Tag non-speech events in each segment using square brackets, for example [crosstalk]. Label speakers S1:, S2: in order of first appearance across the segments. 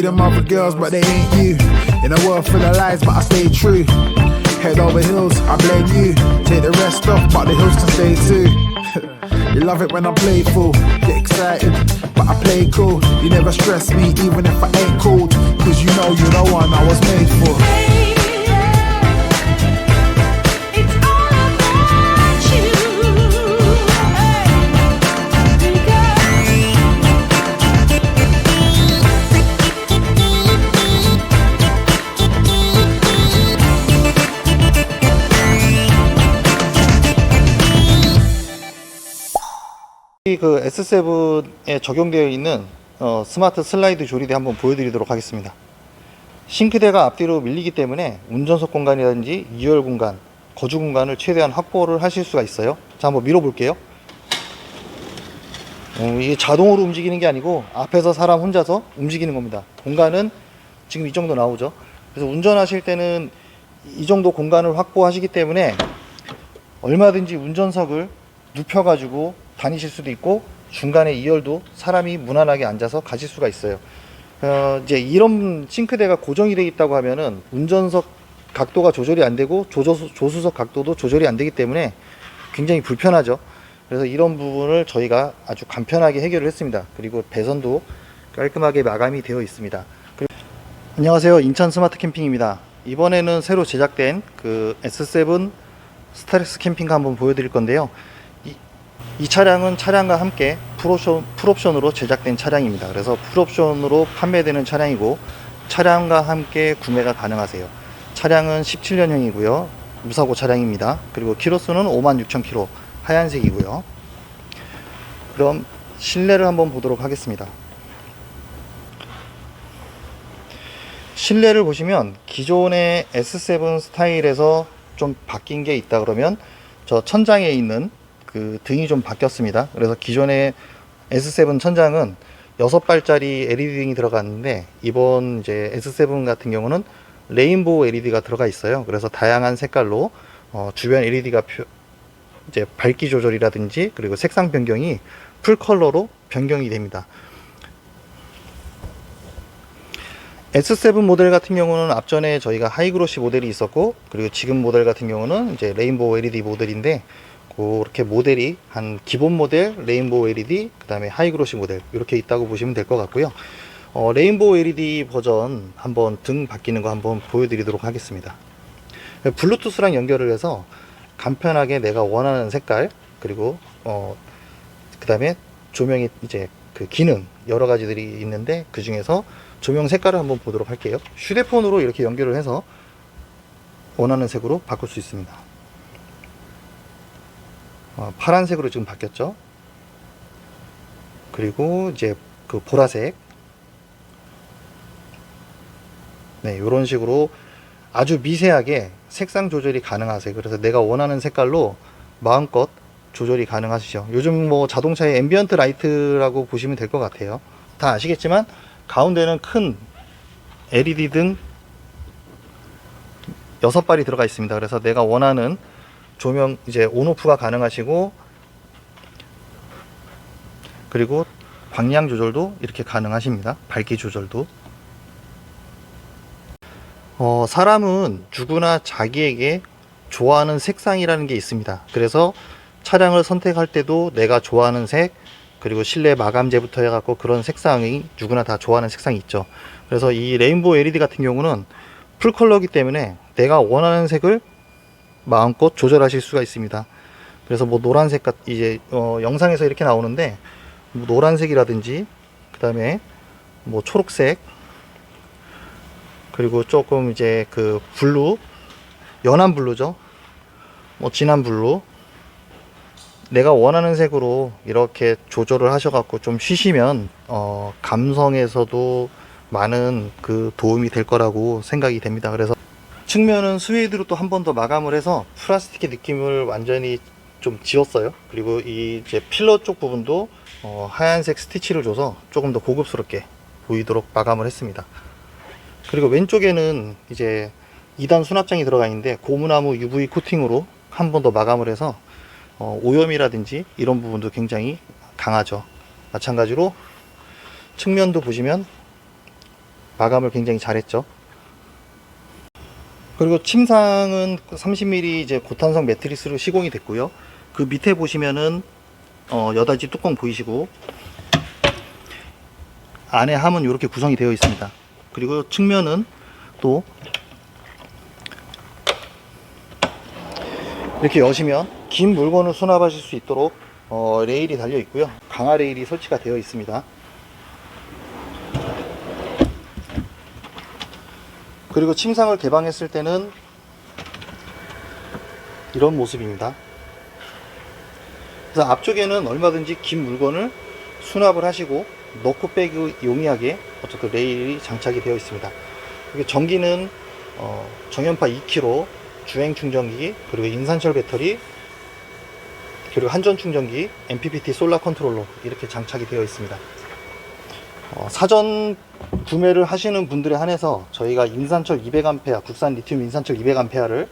S1: See them other girls, but they ain't you. In a world full of lies, but I stay true. Head over heels, I blame you. Take the rest off, but the hills can stay too. [laughs] you love it when I'm playful, get excited, but I play cool. You never stress me, even if I ain't cold. Cause you know you're the one I was made for.
S2: 이그 S7에 적용되어 있는 어, 스마트 슬라이드 조리대 한번 보여드리도록 하겠습니다. 싱크대가 앞뒤로 밀리기 때문에 운전석 공간이라든지 2열 공간, 거주 공간을 최대한 확보를 하실 수가 있어요. 자, 한번 밀어볼게요. 어, 이게 자동으로 움직이는 게 아니고 앞에서 사람 혼자서 움직이는 겁니다. 공간은 지금 이 정도 나오죠. 그래서 운전하실 때는 이 정도 공간을 확보하시기 때문에 얼마든지 운전석을 눕혀가지고 다니실 수도 있고 중간에 2열도 사람이 무난하게 앉아서 가실 수가 있어요. 어, 이제 이런 싱크대가 고정이 되어 있다고 하면은 운전석 각도가 조절이 안 되고 조조수, 조수석 각도도 조절이 안 되기 때문에 굉장히 불편하죠. 그래서 이런 부분을 저희가 아주 간편하게 해결을 했습니다. 그리고 배선도 깔끔하게 마감이 되어 있습니다. 안녕하세요. 인천 스마트 캠핑입니다. 이번에는 새로 제작된 그 S7 스타렉스 캠핑카 한번 보여드릴 건데요. 이, 이 차량은 차량과 함께 풀옵션, 풀옵션으로 제작된 차량입니다. 그래서 풀옵션으로 판매되는 차량이고 차량과 함께 구매가 가능하세요. 차량은 17년형이고요. 무사고 차량입니다. 그리고 키로수는 56,000km 하얀색이고요. 그럼 실내를 한번 보도록 하겠습니다. 실내를 보시면 기존의 S7 스타일에서 좀 바뀐 게 있다 그러면 저 천장에 있는 그 등이 좀 바뀌었습니다. 그래서 기존의 S7 천장은 6발짜리 LED 등이 들어갔는데 이번 이제 S7 같은 경우는 레인보우 LED가 들어가 있어요. 그래서 다양한 색깔로 어, 주변 LED가 표, 이제 밝기 조절이라든지 그리고 색상 변경이 풀 컬러로 변경이 됩니다. S7 모델 같은 경우는 앞전에 저희가 하이그로시 모델이 있었고 그리고 지금 모델 같은 경우는 이제 레인보우 LED 모델인데 그렇게 모델이 한 기본 모델 레인보우 LED 그 다음에 하이그로시 모델 이렇게 있다고 보시면 될 것 같고요. 어, 레인보우 LED 버전 한번 등 바뀌는 거 한번 보여드리도록 하겠습니다. 블루투스랑 연결을 해서 간편하게 내가 원하는 색깔 그리고 어, 그 다음에 조명이 이제 그 기능 여러 가지들이 있는데 그 중에서 조명 색깔을 한번 보도록 할게요. 휴대폰으로 이렇게 연결을 해서 원하는 색으로 바꿀 수 있습니다. 어, 파란색으로 지금 바뀌었죠. 그리고 이제 그 보라색. 네, 이런 식으로 아주 미세하게 색상 조절이 가능하세요. 그래서 내가 원하는 색깔로 마음껏 조절이 가능하시죠. 요즘 뭐 자동차의 앰비언트 라이트라고 보시면 될 것 같아요. 다 아시겠지만 가운데는 큰 LED 등 여섯 발이 들어가 있습니다. 그래서 내가 원하는 조명 이제 온오프가 가능하시고 그리고 방향 조절도 이렇게 가능하십니다. 밝기 조절도. 어, 사람은 누구나 자기에게 좋아하는 색상이라는 게 있습니다. 그래서 차량을 선택할 때도 내가 좋아하는 색, 그리고 실내 마감재부터 해갖고 그런 색상이 누구나 다 좋아하는 색상이 있죠. 그래서 이 레인보우 LED 같은 경우는 풀 컬러기 때문에 내가 원하는 색을 마음껏 조절하실 수가 있습니다. 그래서 뭐 노란색 같 이제 어, 영상에서 이렇게 나오는데 뭐 노란색이라든지 그다음에 뭐 초록색 그리고 조금 이제 그 블루 연한 블루죠. 뭐 진한 블루 내가 원하는 색으로 이렇게 조절을 하셔갖고 좀 쉬시면 어, 감성에서도 많은 그 도움이 될 거라고 생각이 됩니다. 그래서 측면은 스웨이드로 또 한 번 더 마감을 해서 플라스틱의 느낌을 완전히 좀 지웠어요. 그리고 이 이제 필러 쪽 부분도 어, 하얀색 스티치를 줘서 조금 더 고급스럽게 보이도록 마감을 했습니다. 그리고 왼쪽에는 이제 2단 수납장이 들어가 있는데 고무나무 UV 코팅으로 한 번 더 마감을 해서 어, 오염이라든지 이런 부분도 굉장히 강하죠. 마찬가지로 측면도 보시면 마감을 굉장히 잘했죠. 그리고 침상은 30mm 이제 고탄성 매트리스로 시공이 됐고요. 그 밑에 보시면은 어, 여닫이 뚜껑 보이시고 안에 함은 이렇게 구성이 되어 있습니다. 그리고 측면은 또 이렇게 여시면 긴 물건을 수납하실 수 있도록 어, 레일이 달려 있고요. 강화 레일이 설치가 되어 있습니다. 그리고 침상을 개방했을 때는 이런 모습입니다. 그래서 앞쪽에는 얼마든지 긴 물건을 수납을 하시고 넣고 빼기 용이하게 어쨌든 레일이 장착이 되어 있습니다. 전기는 어, 정연파 2kg 주행 충전기 그리고 인산철 배터리 그리고 한전 충전기 MPPT 솔라 컨트롤러 이렇게 장착이 되어 있습니다. 어, 사전 구매를 하시는 분들에 한해서 저희가 인산철 200A 국산 리튬 인산철 200A를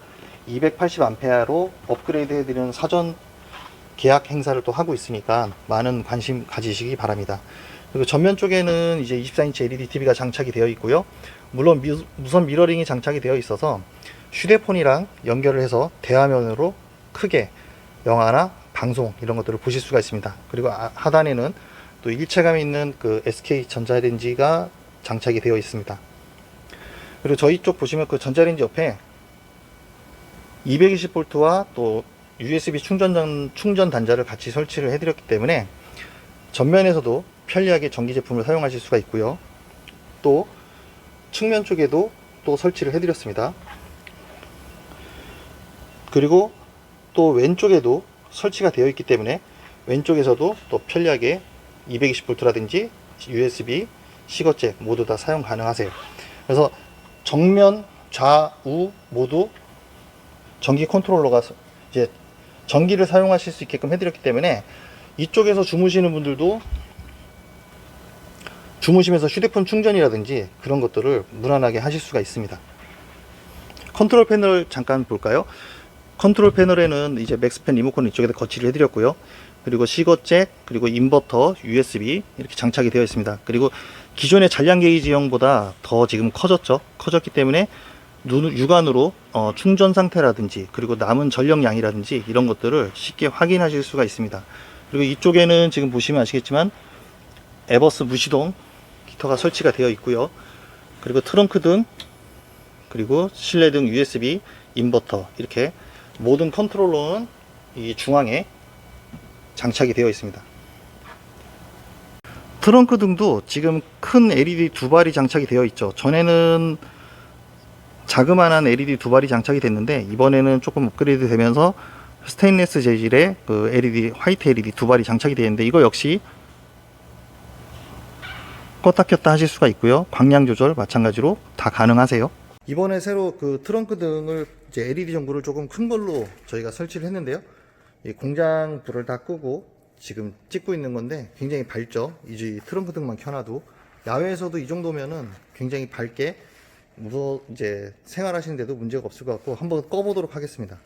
S2: 280A로 업그레이드 해드리는 사전 계약 행사를 또 하고 있으니까 많은 관심 가지시기 바랍니다. 그리고 전면 쪽에는 이제 24인치 LED TV가 장착이 되어 있고요. 물론 미, 무선 미러링이 장착이 되어 있어서 휴대폰이랑 연결을 해서 대화면으로 크게 영화나 방송 이런 것들을 보실 수가 있습니다. 그리고 아- 하단에는 또 일체감이 있는 그 SK 전자레인지가 장착이 되어 있습니다. 그리고 저희 쪽 보시면 그 전자레인지 옆에 220V와 또 USB 충전 충전 단자를 같이 설치를 해드렸기 때문에 전면에서도 편리하게 전기 제품을 사용하실 수가 있고요. 또 측면 쪽에도 또 설치를 해드렸습니다. 그리고 또 왼쪽에도 설치가 되어 있기 때문에 왼쪽에서도 또 편리하게 220V라든지 USB, 시거잭 모두 다 사용 가능하세요. 그래서 정면, 좌우 모두 전기 컨트롤러가 서- 이제 전기를 사용하실 수 있게끔 해드렸기 때문에 이쪽에서 주무시는 분들도 주무시면서 휴대폰 충전이라든지 그런 것들을 무난하게 하실 수가 있습니다. 컨트롤 패널 잠깐 볼까요? 컨트롤 패널에는 이제 맥스팬 리모컨 이쪽에다 거치를 해드렸고요. 그리고 시거잭, 그리고 인버터, USB 이렇게 장착이 되어 있습니다. 그리고 기존의 잔량 게이지형보다 더 지금 커졌죠. 커졌기 때문에 눈, 육안으로 어, 충전 상태라든지 그리고 남은 전력량이라든지 이런 것들을 쉽게 확인하실 수가 있습니다. 그리고 이쪽에는 지금 보시면 아시겠지만 에버스 무시동 기터가 설치가 되어 있고요. 그리고 트렁크 등 그리고 실내 등 USB, 인버터 이렇게 모든 컨트롤러는 이 중앙에 장착이 되어 있습니다. 트렁크 등도 지금 큰 LED 두 발이 장착이 되어 있죠. 전에는 자그마한 LED 두 발이 장착이 됐는데 이번에는 조금 업그레이드 되면서 스테인레스 재질의 그 LED 화이트 LED 두 발이 장착이 되어 있는데 이거 역시 껐다 켰다 하실 수가 있고요. 광량 조절 마찬가지로 다 가능하세요. 이번에 새로 그 트렁크 등을 이제 LED 전구를 조금 큰 걸로 저희가 설치를 했는데요. 이 공장 불을 다 끄고 지금 찍고 있는 건데 굉장히 밝죠. 이제 트렁크 등만 켜놔도 야외에서도 이 정도면은 굉장히 밝게 무서 이제 생활하시는데도 문제가 없을 것 같고 한번 꺼보도록 하겠습니다.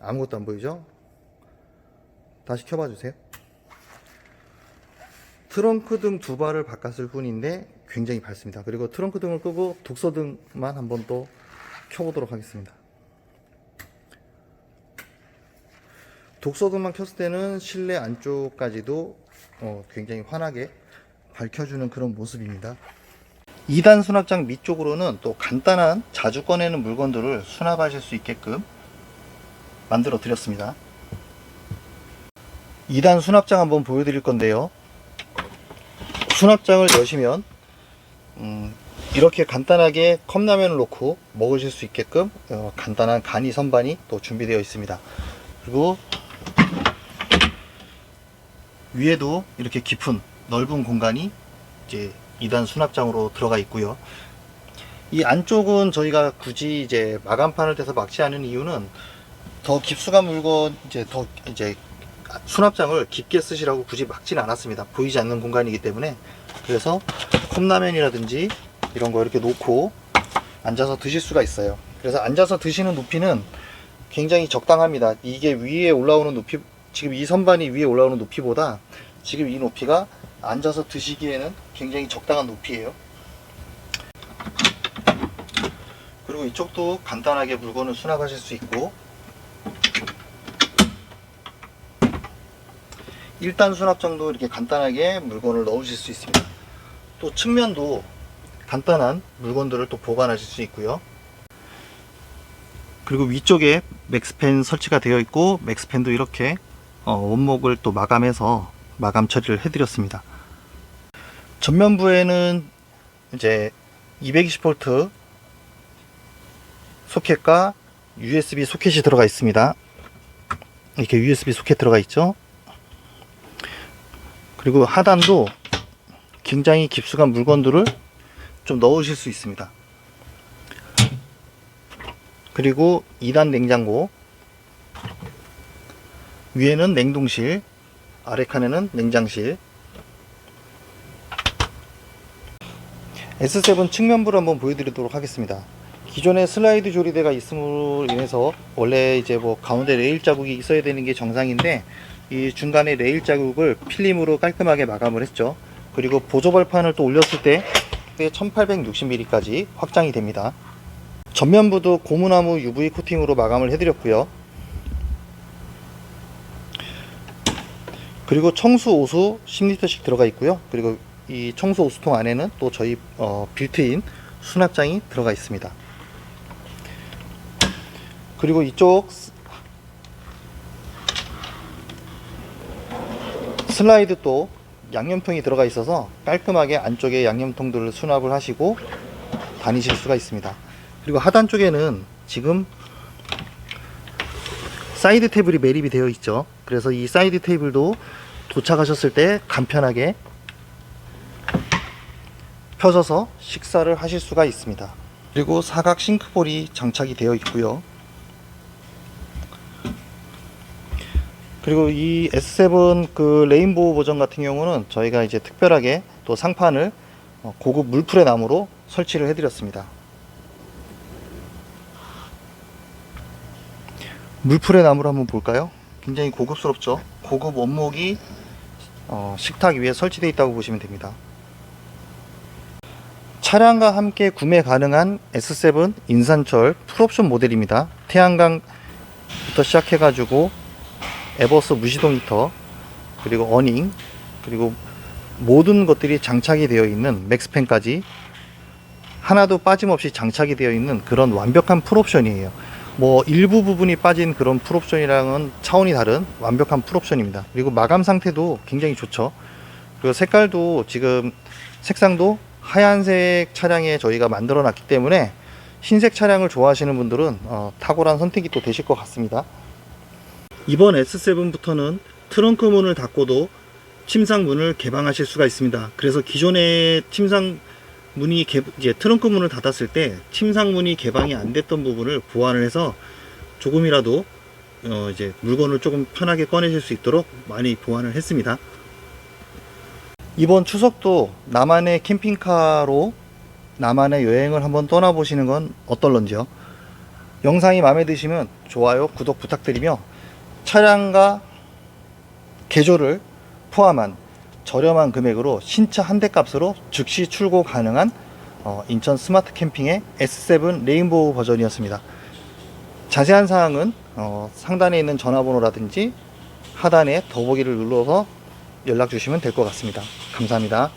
S2: 아무것도 안 보이죠? 다시 켜봐 주세요. 트렁크 등 두 발을 바꿨을 뿐인데 굉장히 밝습니다. 그리고 트렁크 등을 끄고 독서 등만 한번 또 켜보도록 하겠습니다. 독서 등만 켰을 때는 실내 안쪽까지도 어, 굉장히 환하게 밝혀주는 그런 모습입니다. 2단 수납장 밑쪽으로는 또 간단한 자주 꺼내는 물건들을 수납하실 수 있게끔 만들어 드렸습니다. 2단 수납장 한번 보여드릴 건데요. 수납장을 여시면 음, 이렇게 간단하게 컵라면을 놓고 먹으실 수 있게끔 어, 간단한 간이 선반이 또 준비되어 있습니다. 그리고 위에도 이렇게 깊은 넓은 공간이 이제 2단 수납장으로 들어가 있고요. 이 안쪽은 저희가 굳이 이제 마감판을 대서 막지 않은 이유는 더 깊숙한 물건 이제 더 이제 수납장을 깊게 쓰시라고 굳이 막지는 않았습니다. 보이지 않는 공간이기 때문에 그래서 컵라면이라든지 이런 거 이렇게 놓고 앉아서 드실 수가 있어요. 그래서 앉아서 드시는 높이는 굉장히 적당합니다. 이게 위에 올라오는 높이 지금 이 선반이 위에 올라오는 높이보다 지금 이 높이가 앉아서 드시기에는 굉장히 적당한 높이에요. 그리고 이쪽도 간단하게 물건을 수납하실 수 있고 1단 수납 정도 이렇게 간단하게 물건을 넣으실 수 있습니다. 또 측면도 간단한 물건들을 또 보관하실 수 있고요. 그리고 위쪽에 맥스팬 설치가 되어 있고 맥스팬도 이렇게 어, 원목을 또 마감해서 마감 처리를 해드렸습니다. 전면부에는 이제 220V 소켓과 USB 소켓이 들어가 있습니다. 이렇게 USB 소켓 들어가 있죠. 그리고 하단도 굉장히 깊숙한 물건들을 좀 넣으실 수 있습니다. 그리고 2단 냉장고 위에는 냉동실 아래 칸에는 냉장실 S7 측면부를 한번 보여드리도록 하겠습니다. 기존에 슬라이드 조리대가 있음으로 인해서 원래 이제 뭐 가운데 레일 자국이 있어야 되는 게 정상인데 이 중간에 레일 자국을 필름으로 깔끔하게 마감을 했죠. 그리고 보조 벌판을 또 올렸을 때 1860mm까지 확장이 됩니다. 전면부도 고무나무 UV 코팅으로 마감을 해드렸고요. 그리고 청수 오수 10리터씩 들어가 있고요. 그리고 이 청수 오수통 안에는 또 저희 어, 빌트인 수납장이 들어가 있습니다. 그리고 이쪽 스- 슬라이드 또 양념통이 들어가 있어서 깔끔하게 안쪽에 양념통들을 수납을 하시고 다니실 수가 있습니다. 그리고 하단 쪽에는 지금 사이드 테이블이 매립이 되어 있죠. 그래서 이 사이드 테이블도 도착하셨을 때 간편하게 펴져서 식사를 하실 수가 있습니다. 그리고 사각 싱크볼이 장착이 되어 있고요. 그리고 이 S7 그 레인보우 버전 같은 경우는 저희가 이제 특별하게 또 상판을 어, 고급 물풀의 나무로 설치를 해드렸습니다. 물풀의 나무를 한번 볼까요? 굉장히 고급스럽죠. 고급 원목이 어, 식탁 위에 설치되어 있다고 보시면 됩니다. 차량과 함께 구매 가능한 S7 인산철 풀옵션 모델입니다. 태양광부터 시작해가지고 에버스 무시동 히터 그리고 어닝 그리고 모든 것들이 장착이 되어 있는 맥스팬까지 하나도 빠짐없이 장착이 되어 있는 그런 완벽한 풀옵션이에요. 뭐 일부 부분이 빠진 그런 풀옵션이랑은 차원이 다른 완벽한 풀옵션입니다. 그리고 마감 상태도 굉장히 좋죠. 그리고 색깔도 지금 색상도 하얀색 차량에 저희가 만들어 놨기 때문에 흰색 차량을 좋아하시는 분들은 어, 탁월한 선택이 또 되실 것 같습니다. 이번 S7부터는 트렁크 문을 닫고도 침상 문을 개방하실 수가 있습니다. 그래서 기존의 침상 문이 개, 이제 트렁크 문을 닫았을 때 침상 문이 개방이 안 됐던 부분을 보완을 해서 조금이라도 어 이제 물건을 조금 편하게 꺼내실 수 있도록 많이 보완을 했습니다. 이번 추석도 나만의 캠핑카로 나만의 여행을 한번 떠나보시는 건 어떨런지요? 영상이 마음에 드시면 좋아요, 구독 부탁드리며 차량과 개조를 포함한 저렴한 금액으로 신차 한 대 값으로 즉시 출고 가능한 어, 인천 스마트 캠핑의 S7 레인보우 버전이었습니다. 자세한 사항은 어, 상단에 있는 전화번호라든지 하단에 더보기를 눌러서 연락 주시면 될 것 같습니다. 감사합니다.